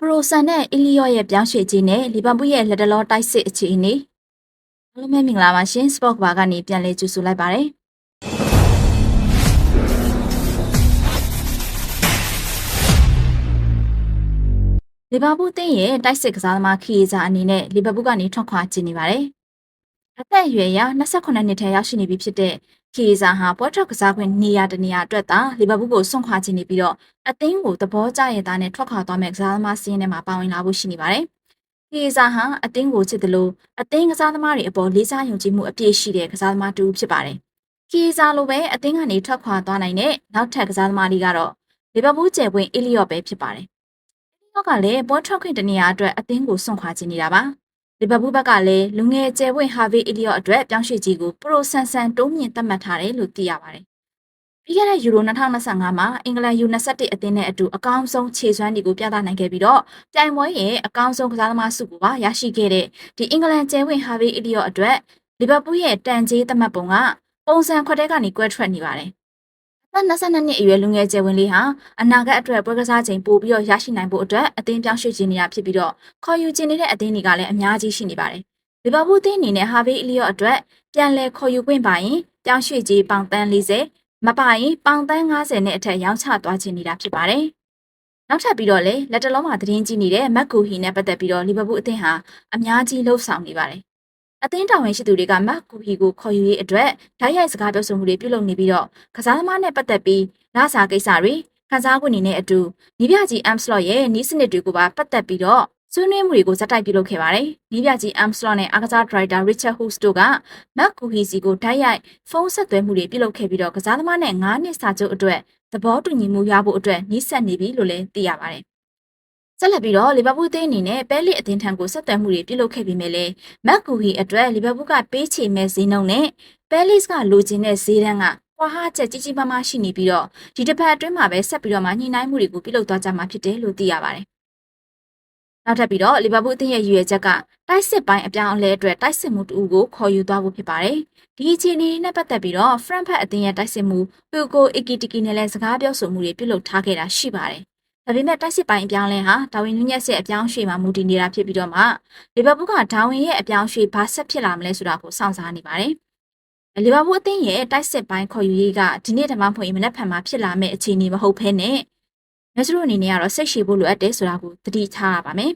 ပရိုဆန်နဲ့အီလီယော့ရဲ့ပြောင်းရွှေ့ခြင်းနဲ့လီဗာပူးရဲ့လက်တလောတိုက်စစ်အခြေအနေအားလုံးပဲမင်္ဂလာပါရှင်စပေါ့ဘာကနေပြန်လည်ကြိုဆိုလိုက်ပါတယ်လီဗာပူးတင်းရဲ့တိုက်စစ်ကစားသမားခီယေဇာအနေနဲ့လီဗာပူးကနေထွက်ခွာကျင်နေပါတယ်အသက်အရွယ်ရ28နှစ်ထဲရောက်ရှိနေပြီဖြစ်တဲ့ ခီယေဇာဟာပွဲထွက်ကစားခွင့်နေရာတနေရာအတွက်သာလီဗာပူးကိုဆွန့်ခွာခြင်းနေပြီးတော့အသင်းကိုသဘောကျရတဲ့နဲ့ထွက်ခွာသွားမဲ့ကစားသမားစီးရင်ထဲမှာပါဝင်လာဖို့ရှိနေပါတယ်။ခီဇာဟာအသင်းကိုချစ်တယ်လို့အသင်းကစားသမားတွေအပေါ်လေးစားယုံကြည်မှုအပြည့်ရှိတဲ့ကစားသမားတူဖြစ်ပါတယ်။ခီဇာလိုပဲအသင်းကနေထွက်ခွာသွားနိုင်တဲ့နောက်ထပ်ကစားသမားတွေကတော့လီဗာပူးကျယ်ပွင့်အီလီယော့ပဲဖြစ်ပါတယ်။အီလီယော့ကလည်းပွဲထွက်ခွင့်တနေရာအတွက်အသင်းကိုစွန့်ခွာခြင်းနေတာပါ။ လီဗာပူးဘက်ကလည်းလူငယ်ကျယ်ပွင့်ဟာဗီအီလီယော့အတွက်ပြောင်းရွှေ့ကြီးကိုပရိုဆန်ဆန်တိုးမြင့်သတ်မှတ်ထားတယ်လို့သိရပါတယ်။ပြီးခဲ့တဲ့ယူရို2025မှာအင်္ဂလန် U21 အသင်းနဲ့အတူအကောင်းဆုံးခြေစွမ်းတွေကိုပြသနိုင်ခဲ့ပြီးတော့ပြိုင်ပွဲရဲ့အကောင်းဆုံးကစားသမားဆုကိုပါရရှိခဲ့တဲ့ဒီအင်္ဂလန်ကျဲဝင်ဟာဗီအီလီယော့အတွက်လီဗာပူးရဲ့တန်ကြေးသတ်မှတ်ပုံကပုံစံခွက်တဲကနေကွဲထွက်နေပါတယ်။အ သက်22နှစ်အရွယ်လူငယ်ကျဲဝင်လေးဟာအနာဂတ်အတွက်ပွဲကစားချိန်ပို့ပြီးတော့ရရှိနိုင်ဖို့အတွက်အသင်းပြောင်းရွှေ့ခြင်းနေရဖြစ်ပြီးတော့ခေါ်ယူခြင်းနေတဲ့အသင်းတွေကလည်းအများကြီးရှိနေပါတယ်။လီဗာပူးအသင်းအနေနဲ့ဟာဗီအီလီယော့အတွက်ပြန်လည်ခေါ်ယူခွင့်ပါရင်ပြောင်းရွှေ့ခြင်းပေါင်တန်း40မပိုင်ပေါင်တန်း90နဲ့အထက်ရောင်းချသွားခြင်းနေတာဖြစ်ပါတယ်။နောက်ထပ်ပြီးတော့လေလက်တလုံးမှာသတင်းကြီးနေတဲ့မက်ကူဟီနဲ့ပတ်သက်ပြီးတော့လီဗာပူးအသင်းဟာအများကြီးလှုပ်ဆောင်နေပါတယ်။ အသင်းတာဝန်ရှိသူတွေကမက်ကူဟီကိုခေါ်ယူရေးအတွက်ဓာတ်ရိုက်စကားပြောဆိုမှုတွေပြုလုပ်နေပြီးတော့ကစားသမားနဲ့ပတ်သက်ပြီးလာစာကိစ္စတွေခန်းစားခွင့်တွေနဲ့အတူနီးပြကြီးအမ်စလော့ရဲ့နီးစနစ်တွေကိုပါပတ်သက်ပြီးတော့ဆွေးနွေးမှုတွေကိုဇက်တိုက်ပြုလုပ်ခဲ့ပါတယ်။နီးပြကြီးအမ်စလော့နဲ့အားကစားဒရိုက်တာရစ်ချတ်ဟူးစ်တို့ကမက်ကူဟီစီကိုဓာတ်ရိုက်ဖုန်းဆက်သွယ်မှုတွေပြုလုပ်ခဲ့ပြီးတော့ကစားသမားနဲ့9နှစ်စာချုပ်အတွက်သဘောတူညီမှုရဖို့အတွက်နှိစက်နေပြီလို့လည်းသိရပါတယ်။ ဆက်လက်ပြီးတော့လီဗာပူးအသင်းအနေနဲ့ပဲလစ်အသင်းထံကိုဆက်သွယ်မှုတွေပြုလုပ်ခဲ့ပြီးမြဲလေမက်ကူဟီအတွက်လီဗာပူးကပေးချေမဲ့ဈေးနှုန်းနဲ့ပဲလစ်ကလိုချင်တဲ့ဈေးတန်းကကွာဟချက်ကြီးကြီးမားမားရှိနေပြီးတော့ဒီတစ်ပတ်အတွင်းမှာပဲဆက်ပြီးတော့မှညှိနှိုင်းမှုတွေကိုပြုလုပ်သွားကြမှာဖြစ်တယ်လို့သိရပါတယ်။နောက်ထပ်ပြီးတော့လီဗာပူးအသင်းရဲ့ရည်ရွယ်ချက်ကတိုက်စစ်ပိုင်းအပြောင်းအလဲအတွက်တိုက်စစ်မှုတူကိုခေါ်ယူသွားဖို့ဖြစ်ပါတယ်။ဒီအခြေအနေနဲ့ပတ်သက်ပြီးတော့ Frankfurt အသင်းရဲ့တိုက်စစ်မှု Hugo Ekitike နဲ့လည်းစကားပြောဆိုမှုတွေပြုလုပ်ထားခဲ့တာရှိပါတယ်။ ဒါပေမဲ့တိုက်စစ်ပိုင်းအပြောင်းလဲဟာဒါဝင်နူးညက်ရဲ့အပြောင်းရွှေ့မှာမူတည်နေတာဖြစ်ပြီးတော့မှလီဗာပူးကဒါဝင်ရဲ့အပြောင်းရွှေ့ဘာဆက်ဖြစ်လာမလဲဆိုတာကိုစောင့်စားနေပါတယ်။လီဗာပူးအသင်းရဲ့တိုက်စစ်ပိုင်းခေါ်ယူရေးကဒီနေ့ဓမ္မဖွင့်မနက်ဖြန်မှာဖြစ်လာမယ့်အခြေအနေမဟုတ်ဘဲနဲ့မက်စရိုအနေနဲ့ကတော့စိတ်ရှည်ဖို့လိုအပ်တယ်ဆိုတာကိုသတိထားရပါမယ်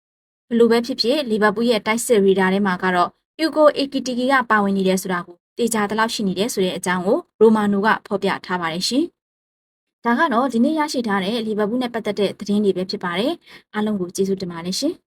။ဘလို့ပဲဖြစ်ဖြစ်လီဗာပူးရဲ့တိုက်စစ်ရီဒါထဲမှာကတော့ Hugo Ekitike ကပါဝင်နေတယ်ဆိုတာကိုတေချာတလောက်ရှိနေတယ်ဆိုတဲ့အကြောင်းကိုရိုမာနိုကဖော်ပြထားပါတယ်ရှင်။ ဒါကတော့ဒီနေ့ရရှိထားတဲ့လီဗာပူးနဲ့ပတ်သက်တဲ့သတင်းတွေပဲဖြစ်ပါတယ်။အားလုံးကိုကျေးဇူးတင်ပါတယ်ရှင်။